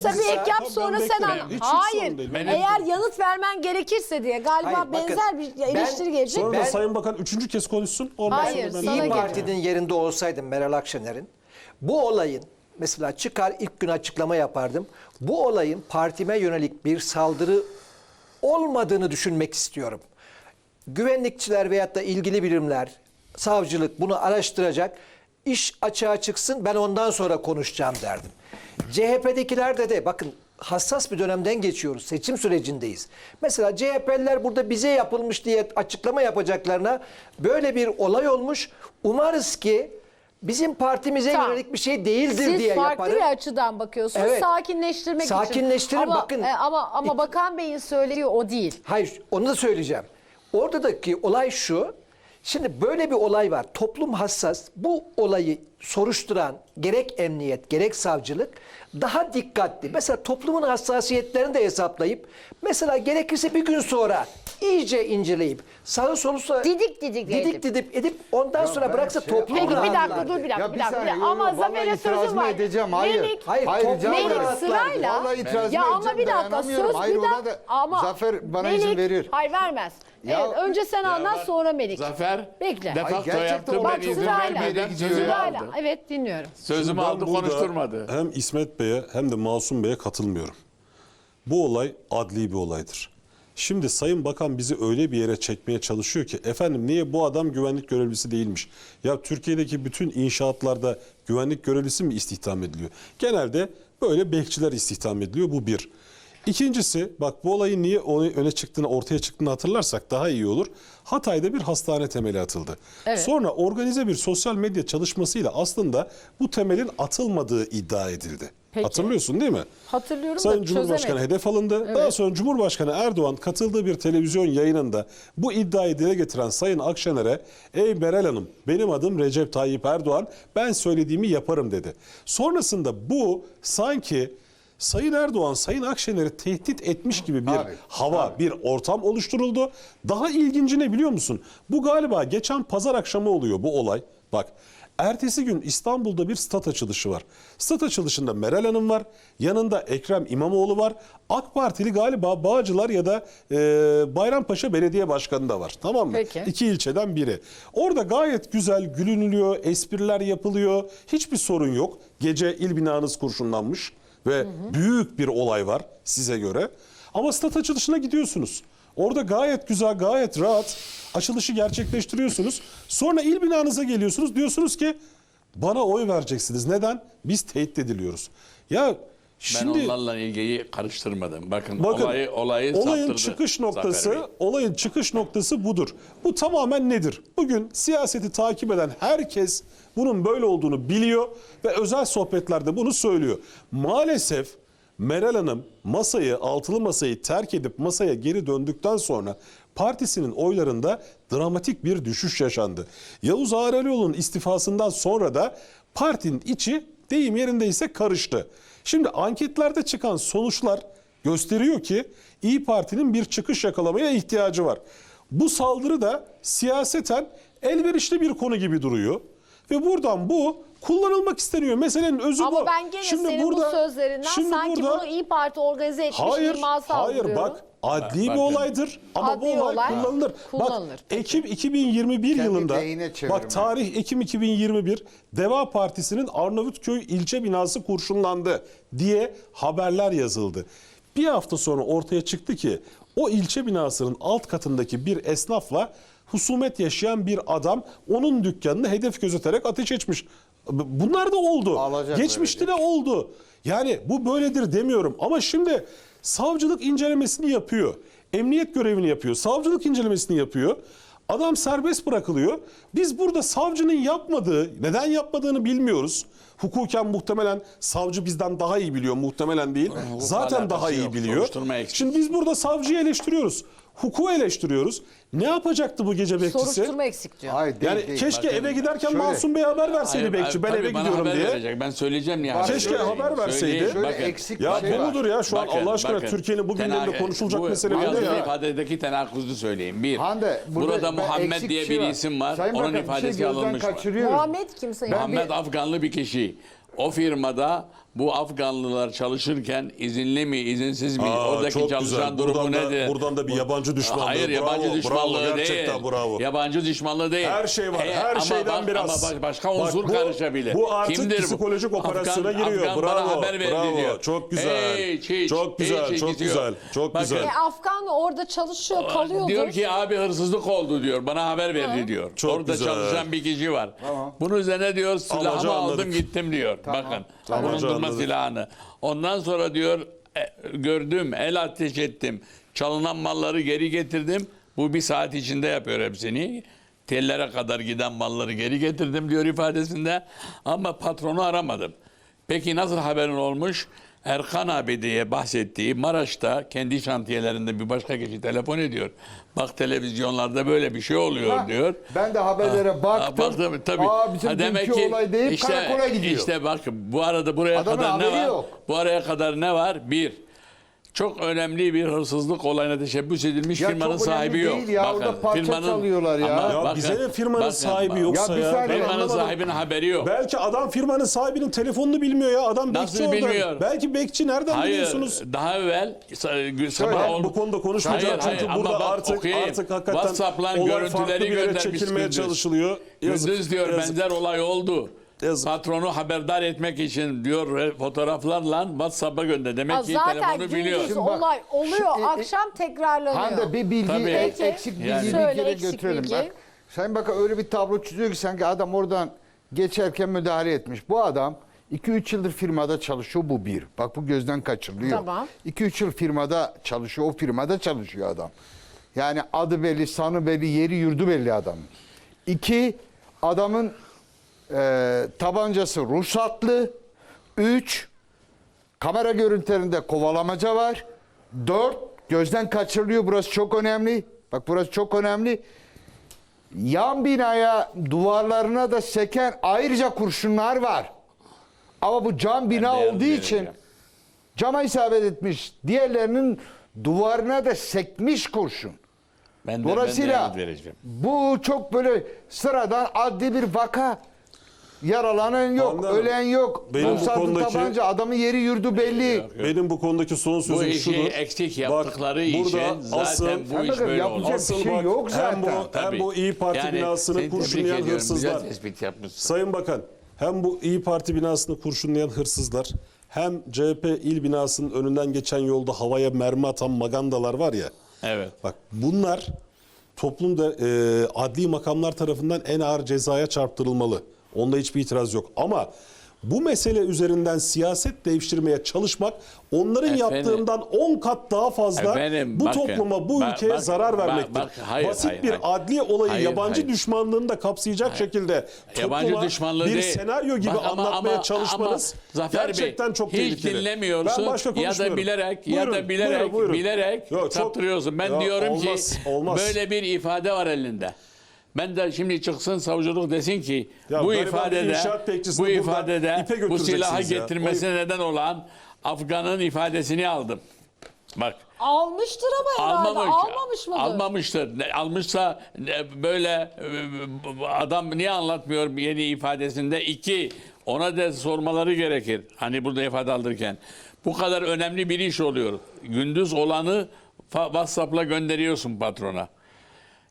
Tabii ek yap Tamam, sonra ben sen. Hiç- hiç Hayır. değil. Ben- Eğer yanıt vermen gerekirse diye galiba Hayır, bakın, benzer bir eleştiri ben- gelecek. Sonra Ben- Sayın Bakan üçüncü kez konuşsun. Ondan Hayır, sonra ben sana İyi geliyor. Parti'nin yerinde olsaydım Meral Akşener'in bu olayın mesela çıkar ilk gün açıklama yapardım. Bu olayın partime yönelik bir saldırı olmadığını düşünmek istiyorum. Güvenlikçiler veyahut da ilgili birimler, savcılık bunu araştıracak. İş açığa çıksın ben ondan sonra konuşacağım derdim. CHP'dekilerde de bakın hassas bir dönemden geçiyoruz. Seçim sürecindeyiz. Mesela CHP'liler burada bize yapılmış diye açıklama yapacaklarına böyle bir olay olmuş. Umarız ki bizim partimize Tamam. yönelik bir şey değildir Siz diye farklı yaparım. bir açıdan bakıyorsunuz. Evet. Sakinleştirmek için. Sakinleştirin, bakın. e, ama ama Bakan Bey'in söylediği o değil. Hayır onu da söyleyeceğim. Oradaki olay şu. Şimdi böyle bir olay var. Toplum hassas. Bu olayı soruşturan gerek emniyet gerek savcılık daha dikkatli. Mesela toplumun hassasiyetlerini de hesaplayıp mesela gerekirse bir gün sonra iyice inceleyip sağı solu sa- Didik didik didik edip. didip edip ondan sonra ben bıraksa şey- toplum Peki bir dakika dur bir dakika Ya bir bir dakika. saniye, yok, Ama vallahi Zafer'e sözüm var. edeceğim, hayır. Melik, Hayır, Hayır, ederim. Melik sırayla. Vallahi itirazımı ya ama edeceğim, bir dakika dayanamıyorum. söz Hayır, bir ona dakika. da Ama Zafer bana Melik, izin verir. Hayır vermez. Ya- evet, önce sen anlat sonra Melik. Zafer Bekle. de facto gerçekten yaptı bak izin sırayla. vermeden sözümü Sırayla. aldı. Evet dinliyorum. Sözümü Ben aldı burada konuşturmadı. Hem İsmet Bey'e hem de Masum Bey'e katılmıyorum. Bu olay adli bir olaydır. Şimdi Sayın Bakan bizi öyle bir yere çekmeye çalışıyor ki efendim niye bu adam güvenlik görevlisi değilmiş? Ya Türkiye'deki bütün inşaatlarda güvenlik görevlisi mi istihdam ediliyor? Genelde böyle bekçiler istihdam ediliyor bu bir. İkincisi bak bu olayın niye öne çıktığını ortaya çıktığını hatırlarsak daha iyi olur. Hatay'da bir hastane temeli atıldı. Evet. Sonra organize bir sosyal medya çalışmasıyla aslında bu temelin atılmadığı iddia edildi. Peki. Hatırlıyorsun değil mi? Hatırlıyorum Sayın da Cumhurbaşkanı çözemedim. hedef alındı. Daha sonra Cumhurbaşkanı Erdoğan katıldığı bir televizyon yayınında bu iddiayı dile getiren Sayın Akşener'e ''Ey Meral Hanım benim adım Recep Tayyip Erdoğan ben söylediğimi yaparım'' dedi. Sonrasında bu sanki Sayın Erdoğan Sayın Akşener'i tehdit etmiş gibi bir Tabii, hava, bir ortam oluşturuldu. Daha ilginci ne biliyor musun? Bu galiba geçen pazar akşamı oluyor bu olay. Bak Ertesi gün İstanbul'da bir stat açılışı var. Stat açılışında Meral Hanım var. Yanında Ekrem İmamoğlu var. AK Partili galiba Bağcılar ya da e, Bayrampaşa Belediye Başkanı da var. Tamam mı? Peki. İki ilçeden biri. Orada gayet güzel gülünülüyor, espriler yapılıyor. Hiçbir sorun yok. Gece il binanız kurşunlanmış ve büyük bir olay var size göre. Ama stat açılışına gidiyorsunuz. Orada gayet güzel, gayet rahat açılışı gerçekleştiriyorsunuz. Sonra il binanıza geliyorsunuz. Diyorsunuz ki bana oy vereceksiniz. Neden? Biz tehdit ediliyoruz. Ya Ben şimdi onlarla ilgili karıştırmadım. Bakın, bakın olayı, olayı olayın saptırdı çıkış noktası, olayın çıkış noktası budur. Bu tamamen nedir? Bugün siyaseti takip eden herkes bunun böyle olduğunu biliyor ve özel sohbetlerde bunu söylüyor. Maalesef Meral Hanım masayı, altılı masayı terk edip masaya geri döndükten sonra partisinin oylarında dramatik bir düşüş yaşandı. Yavuz Ağralioğlu'nun istifasından sonra da partinin içi deyim yerindeyse karıştı. Şimdi anketlerde çıkan sonuçlar gösteriyor ki İyi Parti'nin bir çıkış yakalamaya ihtiyacı var. Bu saldırı da siyaseten elverişli bir konu gibi duruyor. Ve buradan bu kullanılmak isteniyor. Meselenin özü bu. Ama ben gene senin bu sözlerinden şimdi sanki burada- bunu İyi Parti organize etmiş Hayır, iması hayır algılıyorum. bak adli Bak, bir olaydır ama Adli bu olay, olay kullanılır. kullanılır. Bak Ekim 2021 Kendi yılında bak tarih Ekim 2021 Deva Partisi'nin Arnavutköy ilçe binası kurşunlandı diye haberler yazıldı. Bir hafta sonra ortaya çıktı ki o ilçe binasının alt katındaki bir esnafla husumet yaşayan bir adam onun dükkanını hedef gözeterek ateş etmiş. Bunlar da oldu. Alacak Geçmişte de oldu. Yani bu böyledir demiyorum ama şimdi savcılık incelemesini yapıyor. Emniyet görevini yapıyor. Savcılık incelemesini yapıyor. Adam serbest bırakılıyor. Biz burada savcının yapmadığı, neden yapmadığını bilmiyoruz. Hukuken muhtemelen savcı bizden daha iyi biliyor muhtemelen değil. Zaten daha iyi biliyor. Şimdi biz burada savcıyı eleştiriyoruz. Hukuku eleştiriyoruz. Ne yapacaktı bu gece bekçisi? Soruşturma eksik diyor. Hayır değil Yani değil. keşke Bakın, eve giderken şöyle- Masum Bey haber verseydi Hayır, bekçi. Ben eve gidiyorum diye. verecek. Ben söyleyeceğim ya. Keşke Söyleyeyim, haber verseydi. söyleyeyim. Bakın, eksik Ya şey bu mudur ya şu an bakın, Allah aşkına. Türkiye'nin bugünlerinde Tenak- konuşulacak bu, mesele bu bu ya. ifadedeki tenakkuzu söyleyeyim. Bir, Hande, burada, burada Muhammed diye bir şey isim var. Sayın Onun Bakan, şey ifadesi alınmış. Muhammed kim sayın? Muhammed Afganlı bir kişi. O firmada bu Afganlılar çalışırken izinli mi, izinsiz mi? Aa, Oradaki çok çalışan güzel. durumu Buradan da- nedir? buradan da bir yabancı düşmanlığı. Hayır, yabancı Bravo, düşmanlığı bravo, değil. gerçekten bravo. Yabancı düşmanlığı değil. Her şey var, E, her ama şeyden bak- biraz. Ama başka Bak, unsur bu- karışabilir. bu artık Kimdir psikolojik operasyona Afgan- giriyor. Afgan bana Bravo, haber verdi bravo. diyor. Çok güzel. Hiç, hiç, Çok güzel, hiç çok ilgisi yok. güzel, çok Bakın, güzel. E, Afgan orada çalışıyor, kalıyordur. Diyor ki abi hırsızlık oldu diyor. Bana haber verdi diyor. Çok Orada güzel. çalışan bir kişi var. Bunun üzerine diyor silahımı Amacı aldım anladık. gittim diyor. Bakın. Amacı anladık. silahını. Ondan sonra diyor e, gördüm el ateş ettim. Çalınan malları geri getirdim. Bu bir saat içinde yapıyor hepsini. Tellere kadar giden malları geri getirdim diyor ifadesinde. Ama patronu aramadım. Peki nasıl haberin olmuş? Erkan abi diye bahsettiği Maraş'ta kendi şantiyelerinde bir başka kişi telefon ediyor. Bak televizyonlarda böyle bir şey oluyor Ha, diyor. ben de haberlere Ha, baktım. baktım, tabii. Aa, bizim Ha, dünkü olay deyip karakola gidiyor. İşte bak bu arada buraya Adamın kadar ne var? yok. Bu araya kadar ne var? Bir, çok önemli bir hırsızlık olayına teşebbüs edilmiş Ya firmanın çok önemli sahibi yok. değil ya, orada parça çalıyorlar ya. Ya bize ne firmanın sahibi yoksa Ya bir ya. saniye. Firmanın anlamadım. sahibinin haberi yok. Belki adam firmanın sahibinin telefonunu bilmiyor ya. Adam Nasıl bekçi oradan. bilmiyor? Belki bekçi nereden Hayır, biliyorsunuz? daha evvel sa- sabah ol- bu konuda konuşmayacağım Hayır, çünkü hayır, burada ama bak, artık okuyayım. artık hakikaten WhatsApp'la olay görüntüleri farklı bir yere göndermiş çekilmeye Gündüz. çalışılıyor. Yazık, Gündüz diyor yazık. benzer olay oldu. Yazık. Patronu haberdar etmek için diyor fotoğraflarla WhatsApp'a gönder. Demek Ha, ki zaten telefonu biliyor. gündüz bak, olay oluyor, şu- e- e- akşam tekrarlanıyor. Hande bir bilgi Tabii. ek- Peki. eksik bilgiyi Yani. bir Söyle, kere eksik götürelim. bilgi. Bak, Sayın Bakan öyle bir tablo çiziyor ki sanki adam oradan geçerken müdahale etmiş. Bu adam 2-3 yıldır firmada çalışıyor bu bir. Bak bu gözden kaçırılıyor. Tamam. 2-3 yıl firmada çalışıyor. O firmada çalışıyor adam. Yani adı belli, sanı belli, yeri yurdu belli adamın. İki, adamın e, tabancası ruhsatlı. Üç, kamera görüntülerinde kovalamaca var. Dört, gözden kaçırılıyor. Burası çok önemli. Bak burası çok önemli. Yan binaya duvarlarına da seken ayrıca kurşunlar var. Ama bu cam bina beyaz olduğu için vereceğim. cama isabet etmiş. Diğerlerinin duvarına da sekmiş kurşun. Ben de, ben de Dolayısıyla yanıt vereceğim. bu çok böyle sıradan adli bir vaka. Yaralanan yok, Anladım. ölen yok. Benim bu Ruhsatlı konudaki- tabanca, adamın yeri yurdu belli. Benim bu konudaki son sözüm Bu işi şudur. eksik Bak, yaptıkları için zaten asıl- bu iş bakın, böyle yapacak oldu. bir şey bak, yok Hem zaten. bu, hem bu İyi Parti Yani binasını seni tebrik kurşunlayan ediyorum. hırsızlar. Güzel tespit yapmışsın. Sayın Bakan, hem bu İyi Parti binasını kurşunlayan hırsızlar, hem CHP il binasının önünden geçen yolda havaya mermi atan magandalar var ya. Evet. Bak bunlar toplumda e, adli makamlar tarafından en ağır cezaya çarptırılmalı. Onda hiçbir itiraz yok. Ama bu mesele üzerinden siyaset devşirmeye çalışmak onların Efendim- yaptığından 10 kat daha fazla Efendim, bu bakın, topluma, bu bak- ülkeye bak- zarar bak- vermektir. bak, hayır, Basit hayır, bir hayır. adli olayı Hayır, yabancı hayır. düşmanlığını da kapsayacak şekilde Yabancı topluma bir değil. senaryo gibi Bak ama- anlatmaya ama- çalışmanız ama Zafer gerçekten Bey, çok hiç tehlikeli. dinlemiyorsun Ben başka ya da bilerek ya Buyurun, da bilerek buyurun, buyurun. bilerek Yok, çok- saptırıyorsun. Ben Ya diyorum olmaz, ki olmaz. böyle bir ifade var elinde. Ben de şimdi çıksın savcılık desin ki Ya bu ifadede bu ifadede bu silahı getirmesine neden olan Afgan'ın ifadesini aldım. Bak Almıştır ama herhalde. Almamış. Almamış mıdır? Almamıştır. Almışsa böyle e, adam niye anlatmıyor yeni ifadesinde? İki, ona da sormaları gerekir. Hani burada ifade alırken. Bu kadar önemli bir iş oluyor. Gündüz olanı WhatsApp'la gönderiyorsun patrona.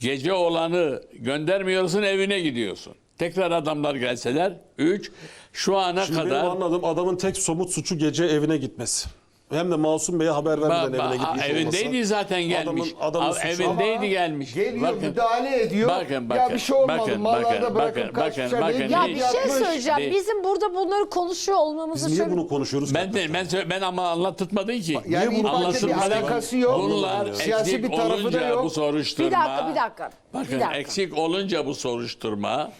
Gece olanı göndermiyorsun evine gidiyorsun. Tekrar adamlar gelseler. Üç, şu ana Şimdi kadar... benim anladığım adamın tek somut suçu gece evine gitmesi. Hem de Masum Bey'e haber vermeden evine gitmiş evindeydi olması. zaten gelmiş. Adamın, adamın suçu. evindeydi gelmiş. Geliyor Bakın. müdahale ediyor. Bakın, bakın, ya bir şey olmadı. bakın, Mallarda bakın, bırakın bakın, kaçmışlar. bakın, bakın. Ya bir şey yapmış. söyleyeceğim. Değil. Bizim burada bunları konuşuyor olmamızı Biz niye şöyle- bunu konuşuyoruz? Ben de ben sö- ben ama anlattırmadın ki. Yani Niye bunu İlbak'ın bir alakası yok. Bunlar Siyasi eksik bir tarafı da olunca yok. bu soruşturma. Bir dakika, bir dakika. Bakın Bir dakika. eksik olunca bu soruşturma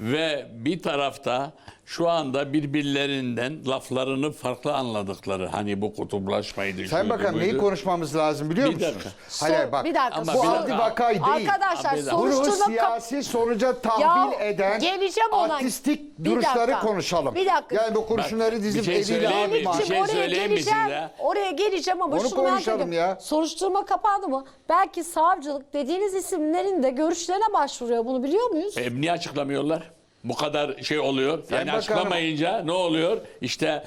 ve bir tarafta şu anda birbirlerinden laflarını farklı anladıkları hani bu kutuplaşmayı Sayın düşünüyordu. Bakan neyi konuşmamız lazım biliyor Bir musunuz? dakika. Hayır, hayır, bak. bir dakika. Ama Bu bir adli dakika. vakayı değil. Arkadaşlar dakika. Bunu siyasi sonuca tahvil Ya, eden geleceğim ona. artistik Bir duruşları dakika. konuşalım. Bir dakika. Yani bu kurşunları bir dizip şey eliyle atma. Bir şey oraya söyleyeyim mi geleceğim. size? Oraya geleceğim ama Onu şunu konuşalım ya. Soruşturma kapandı mı? Belki savcılık dediğiniz isimlerin de görüşlerine başvuruyor. Bunu biliyor muyuz? E, niye açıklamıyorlar? Bu kadar şey oluyor. Yani Bakanım- açıklamayınca ne oluyor? İşte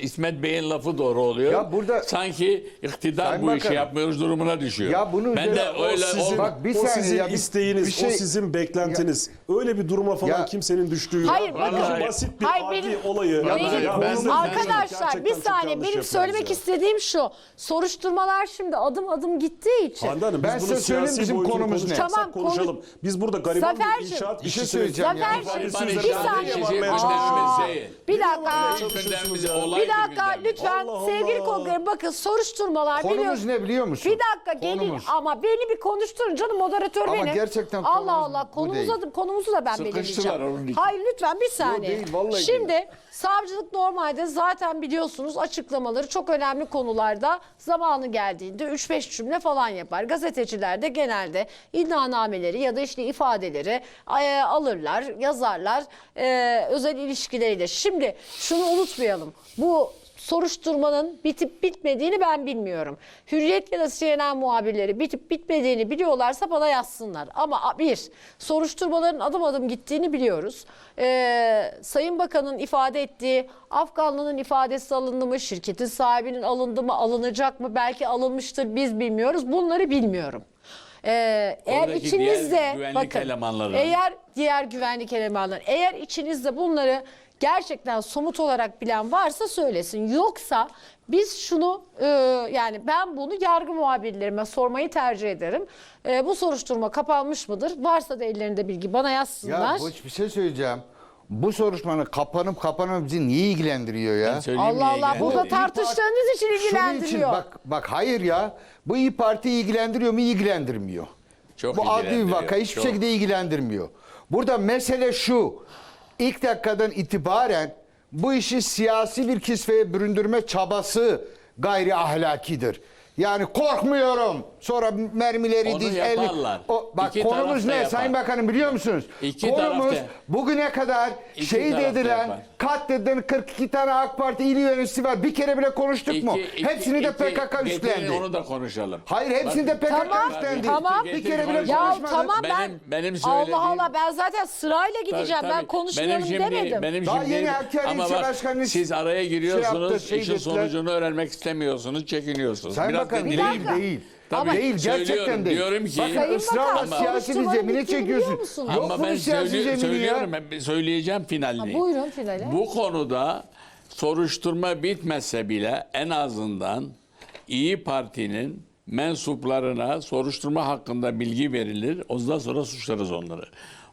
İsmet Bey'in lafı doğru oluyor. Ya burada- sanki iktidar Sayın bu işi Bakanım. yapmıyoruz durumuna düşüyor. Ya bunu ben de öyle sizin, o- Bak bir o sizin ya, isteğiniz, bir şey- o sizin beklentiniz. Öyle bir duruma falan Ya- kimsenin düştüğü yok. Hayır, bakın. Şu basit bir Hayır, adli benim- olayı. Benim- Ya ben- ben- Arkadaşlar bir saniye benim söylemek ya. istediğim şu. Soruşturmalar şimdi adım adım gittiği için. Hande Hanım Ben biz size bunu söyleyeyim siyasi bizim konumuz ne? Tamam, konu- konuşalım. Biz burada gariban bir inşaat bir şey işçisi söyleyeceğim ya. İfade bir saniye. Bir dakika. Bir dakika lütfen Allah sevgili Allah. konuklarım bakın soruşturmalar Konumuz biliyorsunuz. ne biliyor musun? Bir dakika gelin Konumuz. ama beni bir konuşturun canım moderatör Ama benim. gerçekten Allah konumuz Allah bu konumuza değil. konumuzu da ben Sıkıştılar onun belirleyeceğim. için. Hayır lütfen bir saniye. değil, vallahi Şimdi savcılık normalde zaten biliyorsunuz açıklamaları çok önemli konularda zamanı geldiğinde 3-5 cümle falan yapar. Gazeteciler de genelde iddianameleri ya da işte ifadeleri e, alırlar, yazarlar e, özel ilişkileriyle. Şimdi şunu unutmayalım. Bu soruşturmanın bitip bitmediğini ben bilmiyorum. Hürriyet ya da CNN muhabirleri bitip bitmediğini biliyorlarsa bana yazsınlar. Ama bir, soruşturmaların adım adım gittiğini biliyoruz. Ee, Sayın Bakan'ın ifade ettiği Afganlı'nın ifadesi alındı mı, şirketin sahibinin alındı mı, alınacak mı, belki alınmıştır biz bilmiyoruz. Bunları bilmiyorum. Ee, eğer içinizde bakın elemanları. eğer diğer güvenlik elemanları eğer içinizde bunları gerçekten somut olarak bilen varsa söylesin. Yoksa biz şunu e, yani ben bunu yargı muhabirlerime sormayı tercih ederim. E, bu soruşturma kapanmış mıdır? Varsa da ellerinde bilgi bana yazsınlar. Ya bu bir şey söyleyeceğim. Bu soruşturmanın kapanıp kapanıp bizi niye ilgilendiriyor ya? Allah Allah burada tartıştığınız için Şunun için ilgilendiriyor. bak bak hayır ya. Bu İyi Parti ilgilendiriyor mu? İlgilendirmiyor. Çok Bu adli bir vaka hiçbir çok. şekilde ilgilendirmiyor. Burada mesele şu. İlk dakikadan itibaren bu işi siyasi bir kisveye büründürme çabası gayri ahlakidir. Yani korkmuyorum. Sonra mermileri Onu diz yaparlar. O, bak İki konumuz ne yapar. Sayın Bakanım biliyor musunuz? İki konumuz taraf da- bugüne kadar İki şehit edilen, katledilen 42 tane AK Parti il yöneticisi var. Bir kere bile konuştuk mu? İki- iki- Hepsini de iki- PKK getirin üstlendi. Onu da konuşalım. Hayır hepsini de PKK Tamam, üstlendi. tamam. Bir kere bile Ya konuşmadı. tamam ben Benim- benim Allah Allah ben zaten sırayla gideceğim. Tabii, Ben konuşmayalım benim şimdi, demedim. Benim Daha şimdi, yeni Hakkari ama İlçe bak, Başkanı'nın siz araya şey giriyorsunuz, yaptı, şey işin sonucunu öğrenmek istemiyorsunuz, çekiniyorsunuz. Sayın Biraz Bir değil dakika. değil. Ama- değil gerçekten değil. diyorum ki- Bakın ısrarla siyasi bir zemine çekiyorsun. Yok Ama bunun ben söylüyor- söylüyorum, ya. ben söyleyeceğim finalini. Ha, buyurun finale. Bu konuda soruşturma bitmese bile en azından İyi Parti'nin mensuplarına soruşturma hakkında bilgi verilir. Ondan sonra suçlarız onları.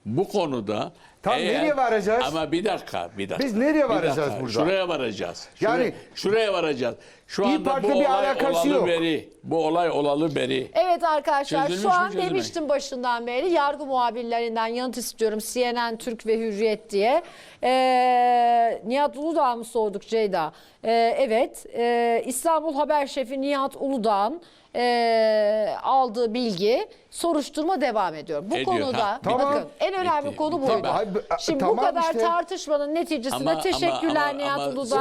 Bu konuda Tam nereye varacağız? Ama bir dakika, bir dakika. Biz nereye bir varacağız dakika. burada? Şuraya varacağız. Şuraya, Yani- şuraya varacağız. Şu İYİ anda bu bir olay alakası olalı yok. beri, bu olay olalı beri. Evet arkadaşlar Çözülmüş şu mü, an çözülmemiş? demiştim başından beri yargı muhabirlerinden yanıt istiyorum CNN, Türk ve Hürriyet diye. Ee, Nihat Uludağ mı sorduk Ceyda? Ee, evet ee, İstanbul Haber Şefi Nihat Uludağ'ın ee, aldığı bilgi soruşturma devam ediyor. Bu Ediyor, konuda ha, bitti. bakın en önemli Bitti, konu buydu. Tamam, hayır, Şimdi bu tamam kadar işte. tartışmanın neticesinde Ama- teşekkürler ama- Nihat Uludağ,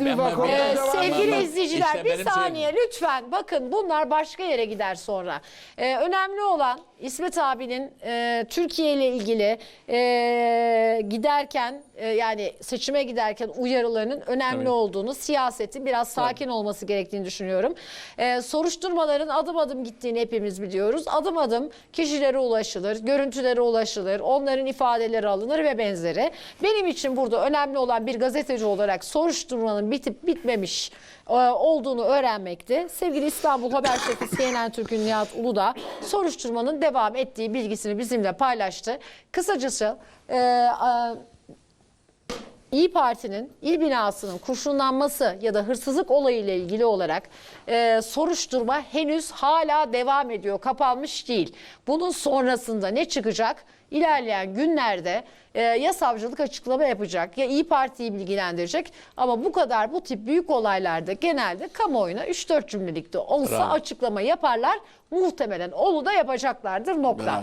Ben- vaka ben- Ee, sevgili ama- izleyiciler işte bir saniye söylediğim- lütfen bakın bunlar başka yere gider sonra. Ee, önemli olan İsmet abinin e, Türkiye ile ilgili e, giderken e, yani seçime giderken uyarılarının önemli Tabii. olduğunu, siyasetin biraz sakin olması gerektiğini düşünüyorum. E, soruşturmaların adım adım gittiğini hepimiz biliyoruz. Adım adım kişilere ulaşılır, görüntülere ulaşılır, onların ifadeleri alınır ve benzeri. Benim için burada önemli olan bir gazeteci olarak soruşturmanın bitip bitmemiş e, olduğunu öğrenmekti. Sevgili İstanbul Haber Şefi CNN Türk'ün Nihat Uludağ soruşturmanın devam ettiği bilgisini bizimle paylaştı. Kısacası e, e, İyi Parti'nin il binasının kurşunlanması ya da hırsızlık olayıyla ilgili olarak e, soruşturma henüz hala devam ediyor. Kapanmış değil. Bunun sonrasında ne çıkacak? İlerleyen günlerde e, ya savcılık açıklama yapacak ya İyi Parti'yi bilgilendirecek. Ama bu kadar bu tip büyük olaylarda genelde kamuoyuna 3-4 cümlelikte olsa Bravo. açıklama yaparlar. Muhtemelen onu da yapacaklardır nokta. Bravo.